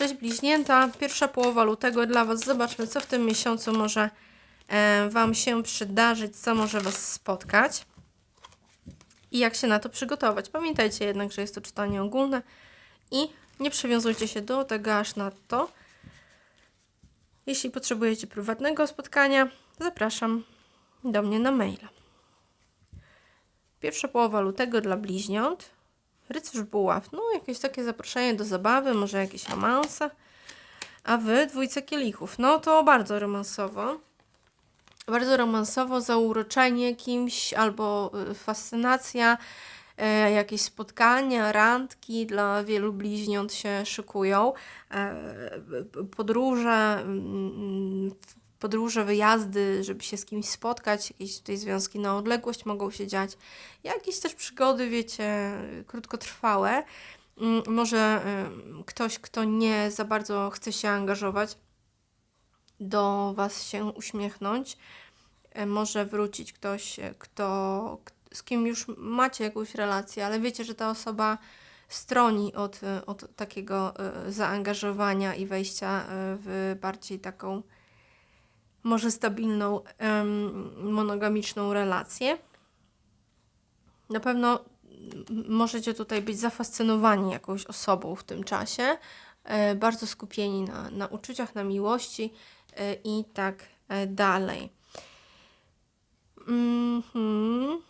Cześć bliźnięta, pierwsza połowa lutego dla Was. Zobaczmy, co w tym miesiącu może e, Wam się przydarzyć, co może Was spotkać i jak się na to przygotować. Pamiętajcie jednak, że jest to czytanie ogólne i nie przywiązujcie się do tego aż nadto. Jeśli potrzebujecie prywatnego spotkania, zapraszam do mnie na maila. Pierwsza połowa lutego dla bliźniąt. Rycerz buław. No, jakieś takie zaproszenie do zabawy, może jakieś romanse. A wy, dwójce kielichów. No to bardzo romansowo. Bardzo romansowo, zauroczenie kimś albo y, fascynacja, e, jakieś spotkania, randki dla wielu bliźniąt się szykują. E, podróże, mm, podróże, wyjazdy, żeby się z kimś spotkać, jakieś tutaj związki na odległość mogą się dziać. Jakieś też przygody, wiecie, krótkotrwałe. Mm, Może ktoś, kto nie za bardzo chce się angażować, do Was się uśmiechnąć. E, Może wrócić ktoś, e, kto, z kim już macie jakąś relację, ale wiecie, że ta osoba stroni od, e, od takiego zaangażowania i wejścia w bardziej taką może stabilną, monogamiczną relację. Na pewno możecie tutaj być zafascynowani jakąś osobą w tym czasie, e, bardzo skupieni na, na uczuciach, na miłości e, i tak e, dalej. Mhm.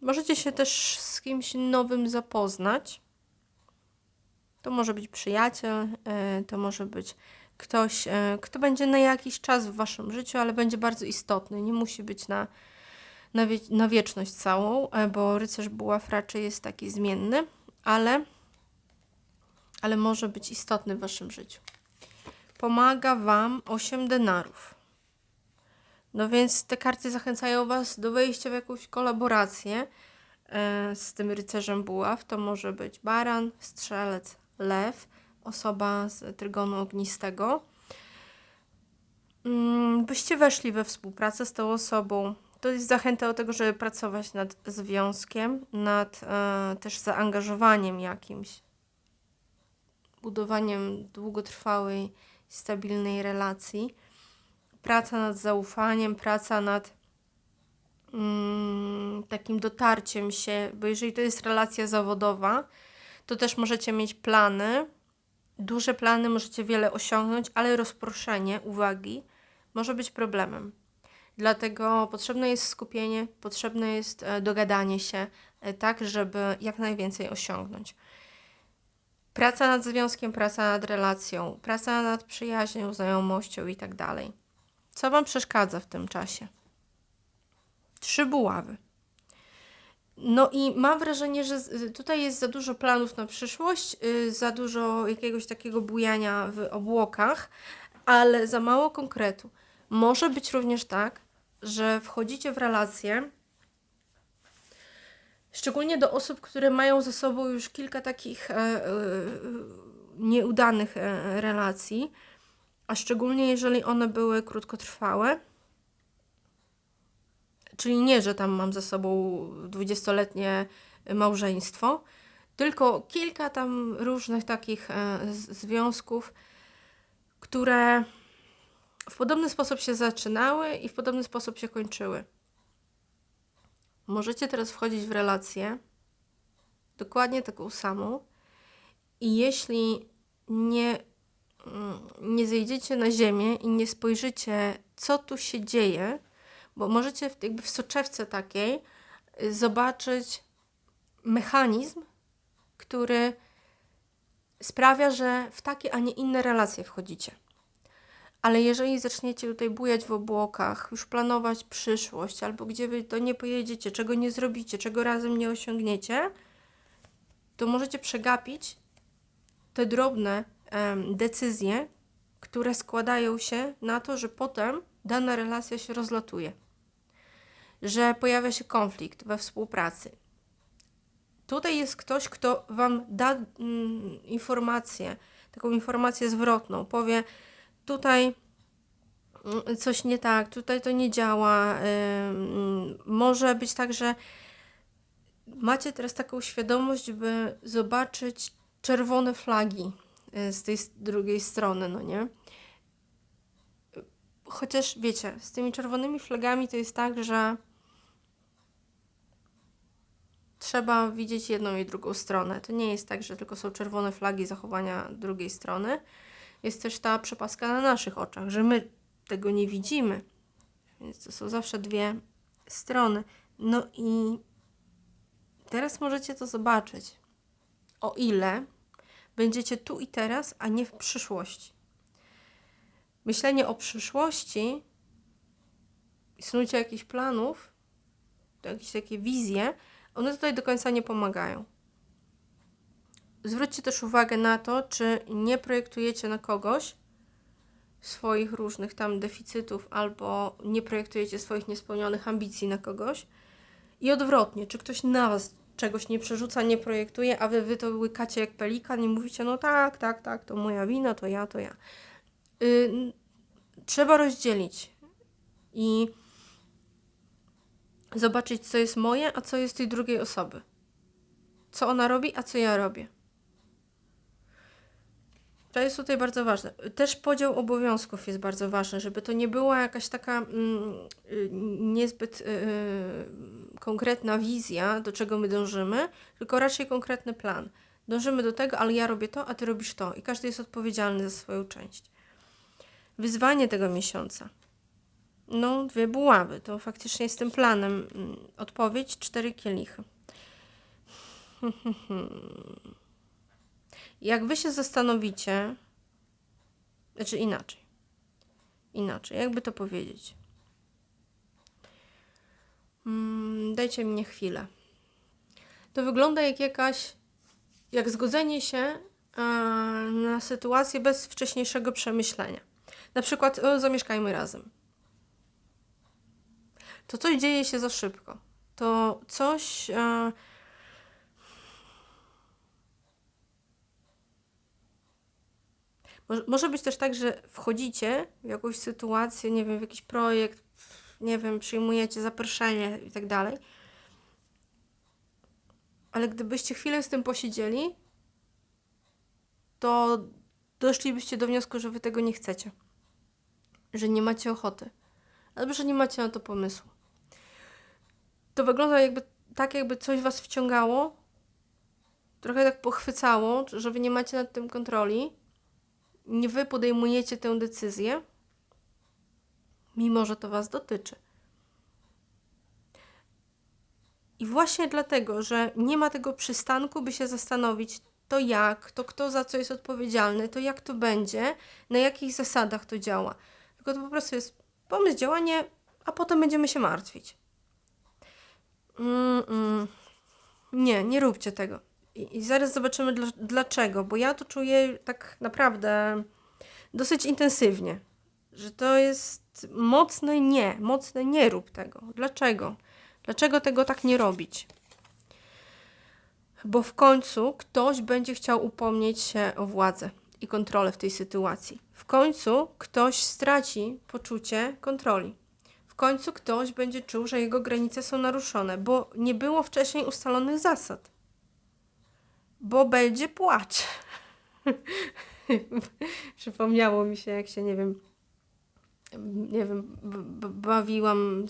Możecie się też z kimś nowym zapoznać. To może być przyjaciel, to może być ktoś, e, kto będzie na jakiś czas w waszym życiu, ale będzie bardzo istotny. Nie musi być na, na, wie, na wieczność całą, e, bo rycerz buław raczej jest taki zmienny, ale, ale może być istotny w waszym życiu. Pomaga wam 8 denarów. No więc te karty zachęcają was do wejścia w jakąś kolaborację e, z tym rycerzem buław. To może być baran, strzelec, lew, osoba z trygonu ognistego. Mm, Byście weszli we współpracę z tą osobą. To jest zachęta do tego, żeby pracować nad związkiem, nad e, też zaangażowaniem jakimś, budowaniem długotrwałej, stabilnej relacji. Praca nad zaufaniem, praca nad mm, takim dotarciem się, bo jeżeli to jest relacja zawodowa, to też możecie mieć plany, duże plany, możecie wiele osiągnąć, ale rozproszenie uwagi może być problemem. Dlatego potrzebne jest skupienie, potrzebne jest e, dogadanie się, e, tak, żeby jak najwięcej osiągnąć. Praca nad związkiem, praca nad relacją, praca nad przyjaźnią, znajomością i tak dalej. Co Wam przeszkadza w tym czasie? Trzy buławy. No i mam wrażenie, że z- tutaj jest za dużo planów na przyszłość, y, za dużo jakiegoś takiego bujania w obłokach, ale za mało konkretu. Może być również tak, że wchodzicie w relacje, szczególnie do osób, które mają ze sobą już kilka takich e, e, nieudanych e, relacji, a szczególnie jeżeli one były krótkotrwałe. Czyli nie, że tam mam ze sobą 20-letnie małżeństwo, tylko kilka tam różnych takich e, związków, które w podobny sposób się zaczynały i w podobny sposób się kończyły. Możecie teraz wchodzić w relację dokładnie taką samą i jeśli nie, mm, nie zejdziecie na ziemię i nie spojrzycie, co tu się dzieje, bo możecie jakby w soczewce takiej y, zobaczyć mechanizm, który sprawia, że w takie, a nie inne relacje wchodzicie. Ale jeżeli zaczniecie tutaj bujać w obłokach, już planować przyszłość, albo gdzie wy to nie pojedziecie, czego nie zrobicie, czego razem nie osiągniecie, to możecie przegapić te drobne decyzje, które składają się na to, że potem dana relacja się rozlatuje, że pojawia się konflikt we współpracy. Tutaj jest ktoś, kto Wam da mm, informację, taką informację zwrotną, powie tutaj mm, coś nie tak, tutaj to nie działa. Może być tak, że macie teraz taką świadomość, by zobaczyć czerwone flagi y, z tej drugiej strony, no nie? Chociaż wiecie, z tymi czerwonymi flagami to jest tak, że trzeba widzieć jedną i drugą stronę. To nie jest tak, że tylko są czerwone flagi zachowania drugiej strony. Jest też ta przepaska na naszych oczach, że my tego nie widzimy. Więc to są zawsze dwie strony. No i teraz możecie to zobaczyć. O ile będziecie tu i teraz, a nie w przyszłości. Myślenie o przyszłości, snucie jakichś planów, jakieś takie wizje, one tutaj do końca nie pomagają. Zwróćcie też uwagę na to, czy nie projektujecie na kogoś swoich różnych tam deficytów, albo nie projektujecie swoich niespełnionych ambicji na kogoś. I odwrotnie, czy ktoś na was czegoś nie przerzuca, nie projektuje, a wy, wy to łykacie jak pelikan i mówicie, no tak, tak, tak, to moja wina, to ja, to ja. Y, n- trzeba rozdzielić i zobaczyć, co jest moje, a co jest tej drugiej osoby. Co ona robi, a co ja robię. To jest tutaj bardzo ważne. Też podział obowiązków jest bardzo ważny, żeby to nie była jakaś taka mm, y, niezbyt y, konkretna wizja, do czego my dążymy, tylko raczej konkretny plan. Dążymy do tego, ale ja robię to, a ty robisz to. I każdy jest odpowiedzialny za swoją część. Wyzwanie tego miesiąca. No, dwie buławy. To faktycznie jest tym planem. mm, Odpowiedź, cztery kielichy. Jak wy się zastanowicie, znaczy inaczej, inaczej, jakby to powiedzieć. Mm, dajcie mi chwilę. To wygląda jak jakaś, jak zgodzenie się e, na sytuację bez wcześniejszego przemyślenia. Na przykład, zamieszkajmy razem. To coś dzieje się za szybko. To coś. E, Może, być też tak, że wchodzicie w jakąś sytuację, nie wiem, w jakiś projekt, nie wiem, przyjmujecie zaproszenie i tak dalej. Ale gdybyście chwilę z tym posiedzieli, to doszlibyście do wniosku, że wy tego nie chcecie. Że nie macie ochoty. Albo że nie macie na to pomysłu. To wygląda jakby tak, jakby coś was wciągało, trochę tak pochwycało, że wy nie macie nad tym kontroli nie wy podejmujecie tę decyzję, mimo że to was dotyczy. I właśnie dlatego, że nie ma tego przystanku, by się zastanowić, to jak, to kto za co jest odpowiedzialny, to jak to będzie, na jakich zasadach to działa. Tylko to po prostu jest pomysł, działanie, a potem będziemy się martwić. Mm, mm. Nie, nie róbcie tego. I, I zaraz zobaczymy dla, dlaczego, bo ja to czuję tak naprawdę dosyć intensywnie, że to jest mocne nie, mocne nie rób tego. Dlaczego? Dlaczego tego tak nie robić? Bo w końcu ktoś będzie chciał upomnieć się o władzę i kontrolę w tej sytuacji. W końcu ktoś straci poczucie kontroli. W końcu ktoś będzie czuł, że jego granice są naruszone, bo nie było wcześniej ustalonych zasad bo będzie płacz. Przypomniało mi się, jak się, nie wiem, nie wiem, bawiłam,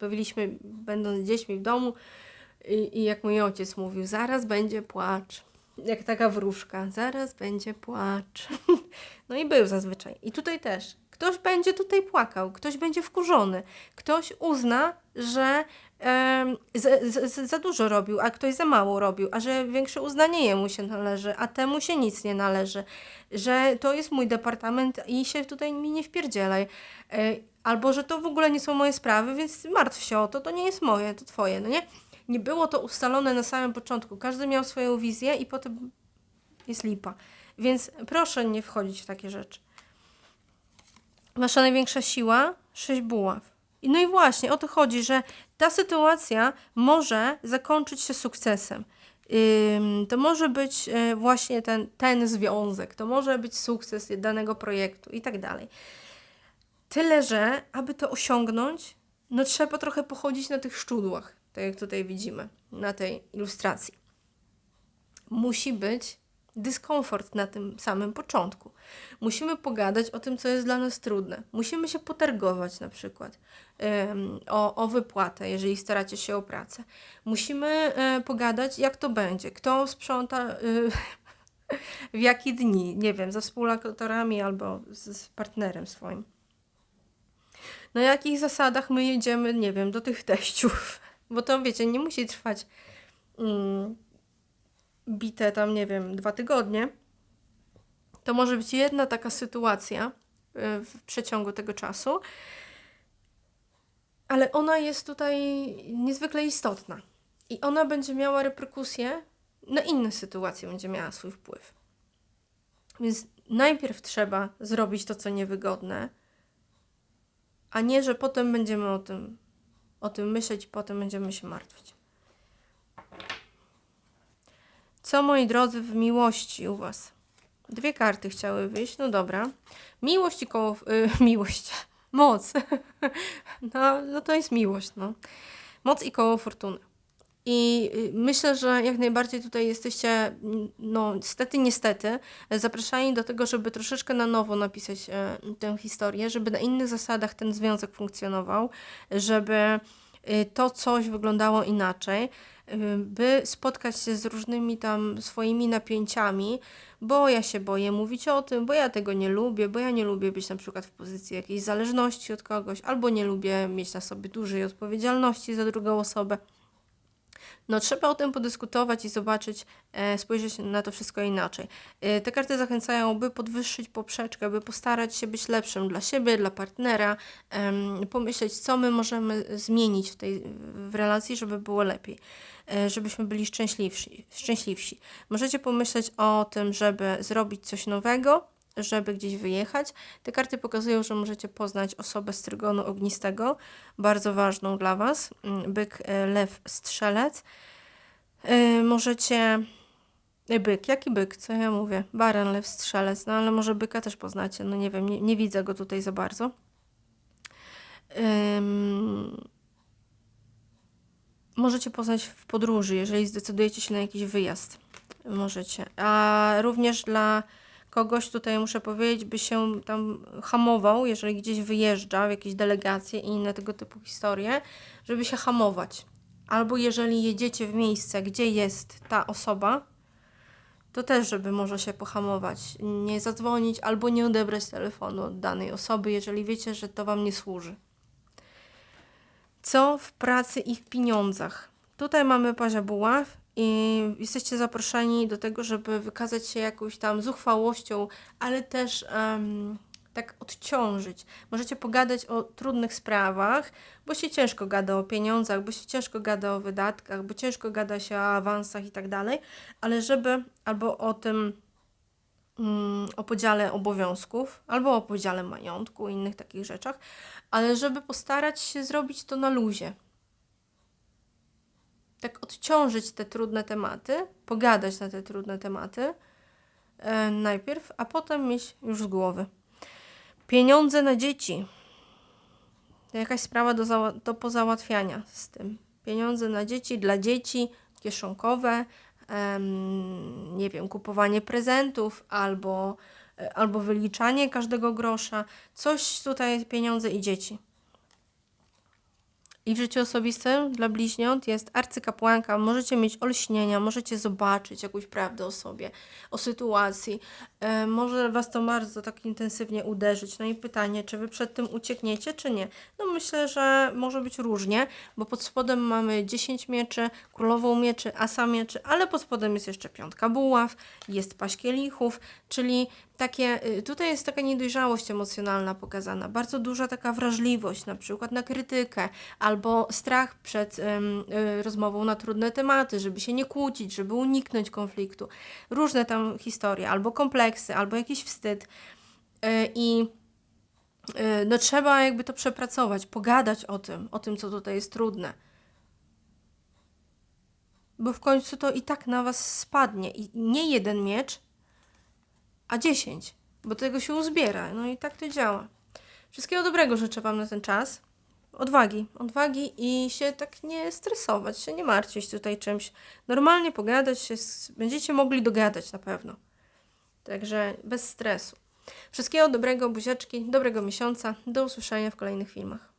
bawiliśmy będąc dziećmi w domu i, i jak mój ojciec mówił, zaraz będzie płacz. Jak taka wróżka, zaraz będzie płacz. No i był zazwyczaj. I tutaj też. Ktoś będzie tutaj płakał, ktoś będzie wkurzony, ktoś uzna, że za, za, za dużo robił, a ktoś za mało robił, a że większe uznanie jemu się należy, a temu się nic nie należy, że to jest mój departament i się tutaj mi nie wpierdzielaj. E, Albo, że to w ogóle nie są moje sprawy, więc martw się o to, to nie jest moje, to twoje, no nie? Nie było to ustalone na samym początku. Każdy miał swoją wizję i potem jest lipa. Więc proszę nie wchodzić w takie rzeczy. Wasza największa siła? Sześć buław. No i właśnie o to chodzi, że ta sytuacja może zakończyć się sukcesem. To może być e, właśnie ten, ten związek, to może być sukces danego projektu i tak dalej. Tyle, że aby to osiągnąć, no trzeba trochę pochodzić na tych szczudłach, tak jak tutaj widzimy na tej ilustracji. Musi być dyskomfort na tym samym początku. Musimy pogadać o tym, co jest dla nas trudne. Musimy się potargować na przykład o, o wypłatę, jeżeli staracie się o pracę. Musimy e, pogadać, jak to będzie, kto sprząta. y, w jakie dni, nie wiem, ze współlokatorami albo z, z partnerem swoim. Na jakich zasadach my jedziemy, nie wiem, do tych teściów. Bo to, wiecie, nie musi trwać mm, bite tam, nie wiem, dwa tygodnie. To może być jedna taka sytuacja y, w przeciągu tego czasu, ale ona jest tutaj niezwykle istotna. I ona będzie miała reperkusje na inne sytuacje, będzie miała swój wpływ. Więc najpierw trzeba zrobić to, co niewygodne, a nie, że potem będziemy o tym, o tym myśleć, potem będziemy się martwić. Co, moi drodzy, w miłości u Was? Dwie karty chciały wyjść, no dobra. Miłość i koło... Y, miłość. Moc. no, no to jest miłość, no. Moc i koło fortuny. I y, myślę, że jak najbardziej tutaj jesteście, no niestety, niestety, zapraszani do tego, żeby troszeczkę na nowo napisać e, tę historię, żeby na innych zasadach ten związek funkcjonował, żeby y, to coś wyglądało inaczej, by spotkać się z różnymi tam swoimi napięciami, bo ja się boję mówić o tym, bo ja tego nie lubię, bo ja nie lubię być na przykład w pozycji jakiejś zależności od kogoś, albo nie lubię mieć na sobie dużej odpowiedzialności za drugą osobę. No trzeba o tym podyskutować i zobaczyć, e, spojrzeć na to wszystko inaczej. E, te karty zachęcają, by podwyższyć poprzeczkę, by postarać się być lepszym dla siebie, dla partnera, pomyśleć, co my możemy zmienić w tej w relacji, żeby było lepiej, e, żebyśmy byli szczęśliwsi, szczęśliwsi. Możecie pomyśleć o tym, żeby zrobić coś nowego, żeby gdzieś wyjechać. Te karty pokazują, że możecie poznać osobę z trygonu ognistego, bardzo ważną dla Was. Mm, Byk, e, lew, strzelec. E, Możecie... e, Byk, jaki byk? Co ja mówię? Baran, lew, strzelec. No ale może byka też poznacie. No nie wiem, nie, nie widzę go tutaj za bardzo. Ym... Możecie poznać w podróży, jeżeli zdecydujecie się na jakiś wyjazd. Możecie. A również dla kogoś tutaj muszę powiedzieć, by się tam hamował, jeżeli gdzieś wyjeżdża w jakieś delegacje i inne tego typu historie, żeby się hamować. Albo jeżeli jedziecie w miejsce, gdzie jest ta osoba, to też, żeby może się pohamować, nie zadzwonić albo nie odebrać telefonu od danej osoby, jeżeli wiecie, że to Wam nie służy. Co w pracy i w pieniądzach? Tutaj mamy pazia buław i jesteście zaproszeni do tego, żeby wykazać się jakąś tam zuchwałością, ale też em, tak odciążyć. Możecie pogadać o trudnych sprawach, bo się ciężko gada o pieniądzach, bo się ciężko gada o wydatkach, bo ciężko gada się o awansach i tak dalej, ale żeby albo o tym mm, o podziale obowiązków, albo o podziale majątku i innych takich rzeczach, ale żeby postarać się zrobić to na luzie. Tak odciążyć te trudne tematy, pogadać na te trudne tematy e, najpierw, a potem mieć już z głowy. Pieniądze na dzieci. To jakaś sprawa do, do pozałatwiania z tym. Pieniądze na dzieci, dla dzieci, kieszonkowe, em, nie wiem, kupowanie prezentów albo, e, albo wyliczanie każdego grosza. Coś tutaj pieniądze i dzieci. I w życiu osobistym dla bliźniąt jest arcykapłanka. Możecie mieć olśnienia, możecie zobaczyć jakąś prawdę o sobie, o sytuacji. E, może Was to bardzo tak intensywnie uderzyć. No i pytanie, czy Wy przed tym uciekniecie, czy nie? No myślę, że może być różnie, bo pod spodem mamy 10 mieczy, królową mieczy, asa mieczy, ale pod spodem jest jeszcze piątka buław, jest paść kielichów, czyli takie, y, tutaj jest taka niedojrzałość emocjonalna pokazana, bardzo duża taka wrażliwość, na przykład na krytykę, albo strach przed ym, y, rozmową na trudne tematy, żeby się nie kłócić, żeby uniknąć konfliktu. Różne tam historie, albo kompleksy, albo jakiś wstyd. Y, I y, no trzeba jakby to przepracować, pogadać o tym, o tym, co tutaj jest trudne. Bo w końcu to i tak na was spadnie. I nie jeden miecz, a 10, bo tego się uzbiera. No i tak to działa. Wszystkiego dobrego życzę Wam na ten czas. odwagi. Odwagi i się tak nie stresować, się nie martwić tutaj czymś. Normalnie pogadać się, będziecie mogli dogadać na pewno. Także bez stresu. Wszystkiego dobrego, buziaczki, dobrego miesiąca. Do usłyszenia w kolejnych filmach.